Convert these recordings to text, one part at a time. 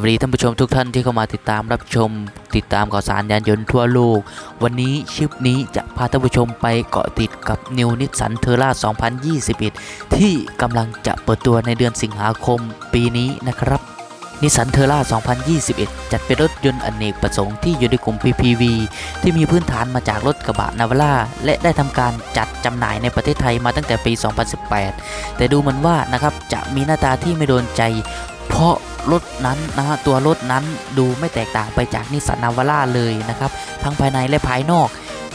วัสดีท่านผู้ชมทุกท่านที่เข้ามาติดตามรับชม ติดตามข่าวสารยานยนต์ทั่วโลก วันนี้คลิปนี้จะพาท่านผู้ชมไปเกาะติดกับ New Nissan t e r r a 2021 ที่กำลังจะเปิดตัวในเดือนสิงหาคมปีนี้นะครับนิสสันเทอร่า 2021 จัดเป็นรถยนต์อเนกประสงค์ที่อยู่ในกลุ่ม PPV ที่มีพื้นฐานมาจากรถกระบะนาวาร่าและได้ทำการจัดจำหน่ายในประเทศไทยมาตั้งแต่ปี 2018 แต่ดูเหมือนว่านะครับจะมีหน้าตาที่ไม่โดนใจ เพราะ รถนั้นนะฮะตัวรถนั้นดูไม่แตกต่างไปจากนิสสันนาวาร่าเลยนะครับ ทั้งภายในและภายนอก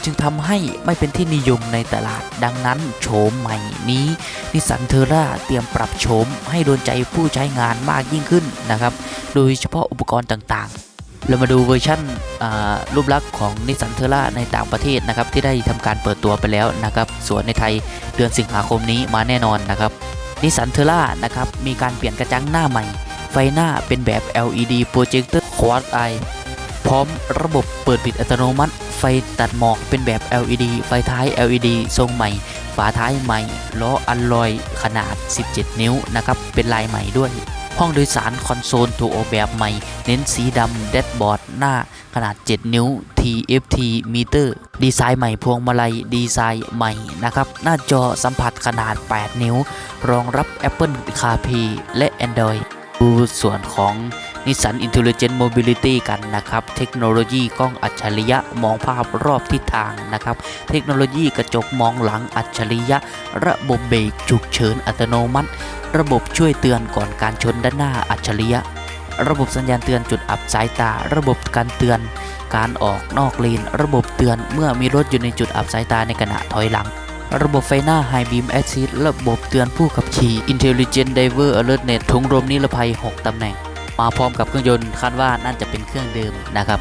จึงทำให้ไม่เป็นที่นิยมในตลาดดังนั้นโฉมใหม่นี้นิสสันเทอร่าเตรียมปรับโฉมให้โดนใจผู้ใช้งานมากยิ่งขึ้นนะครับ โดยเฉพาะอุปกรณ์ต่างๆ เรามาดูเวอร์ชั่นรูปลักษณ์ของนิสสันเทอร่าในต่างประเทศนะครับ ที่ได้ทำการเปิดตัวไปแล้วนะครับ ส่วนในไทยเดือนสิงหาคมนี้มาแน่นอนนะครับนิสสันเทอร่านะครับมีการเปลี่ยนกระจังหน้าใหม่ ไฟหน้าเป็นแบบ LED Projector Quad Eye พร้อมระบบเปิดปิดอัตโนมัติ ไฟตัดหมอกเป็นแบบ LED ไฟท้าย LED ทรงใหม่ ฝาท้ายใหม่ ล้ออัลลอยขนาด 17 นิ้วนะครับ เป็นลายใหม่ด้วย ห้องโดยสารคอนโซลถูกออกแบบใหม่ เน้นสีดำแดชบอร์ดหน้าขนาด 7 นิ้ว TFT มิเตอร์ดีไซน์ใหม่พวงมาลัยดีไซน์ใหม่นะครับ หน้าจอสัมผัสขนาด 8 นิ้ว รองรับ Apple CarPlay และ Android ดูส่วนของ Nissan Intelligent Mobility กันนะครับ เทคโนโลยีกล้องอัจฉริยะมองภาพรอบทิศทางนะครับ เทคโนโลยีกระจกมองหลังอัจฉริยะ ระบบเบรกฉุกเฉินอัตโนมัติ ระบบช่วยเตือนก่อนการชนด้านหน้าอัจฉริยะ ระบบสัญญาณเตือนจุดอับสายตา ระบบการเตือน การออกนอกเลน ระบบเตือนเมื่อมีรถอยู่ในจุดอับสายตาในขณะถอยหลัง ระบบไฟหน้า High Beam Assist ระบบเตือนผู้ขับขี่ Intelligent Driver Alertnet ถุงลมนิรภัย 6 ตำแหน่ง มาพร้อมกับเครื่องยนต์คาดว่าน่าจะเป็นเครื่องเดิมนะครับ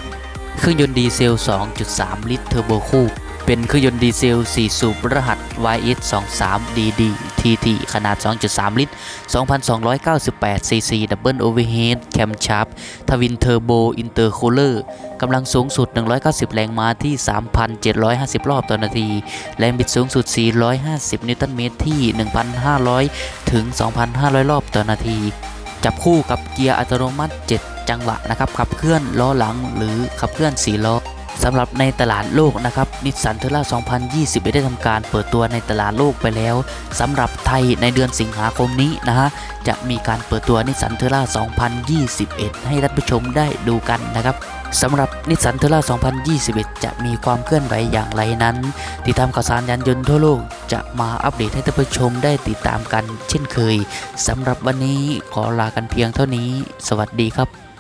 เครื่องยนต์ดีเซล 2.3 ลิตรเทอร์โบคู่ เป็นเครื่องยนต์ดีเซล 4 สูบรหัส YS23DD TT ขนาด 2.3 ลิตร 2,298ซีซีดับเบิลโอเวอร์เฮดแคมชาร์ปทวินเทอร์โบอินเตอร์คูลเลอร์กำลังสูงสุด 190 แรงม้าที่ 3,750 รอบต่อนาที แรงบิดสูงสุด 450 นิวตันเมตรที่ 1,500 ถึง 2,500 รอบต่อนาที จับคู่กับเกียร์อัตโนมัติ 7 จังหวะนะครับขับเคลื่อนล้อหลังหรือขับเคลื่อน4ล้อ สำหรับในตลาดโลกนะครับนิสสันเทอร่า 2020 ได้ทำการเปิดตัวในตลาดโลกไปแล้วสำหรับไทยในเดือนสิงหาคมนี้นะฮะจะมีการเปิดตัวนิสสันเทอร่า 2021 ให้ท่านผู้ชมได้ดูกันนะครับสำหรับนิสสันเทอร่า 2021 จะมีความเคลื่อนไหวอย่างไรนั้น ติดตามข่าวสารยานยนต์ทั่วโลกจะมาอัปเดตให้ท่านผู้ชมได้ติดตามกัน เช่นเคยสำหรับวันนี้ขอลากันเพียงเท่านี้ สวัสดีครับ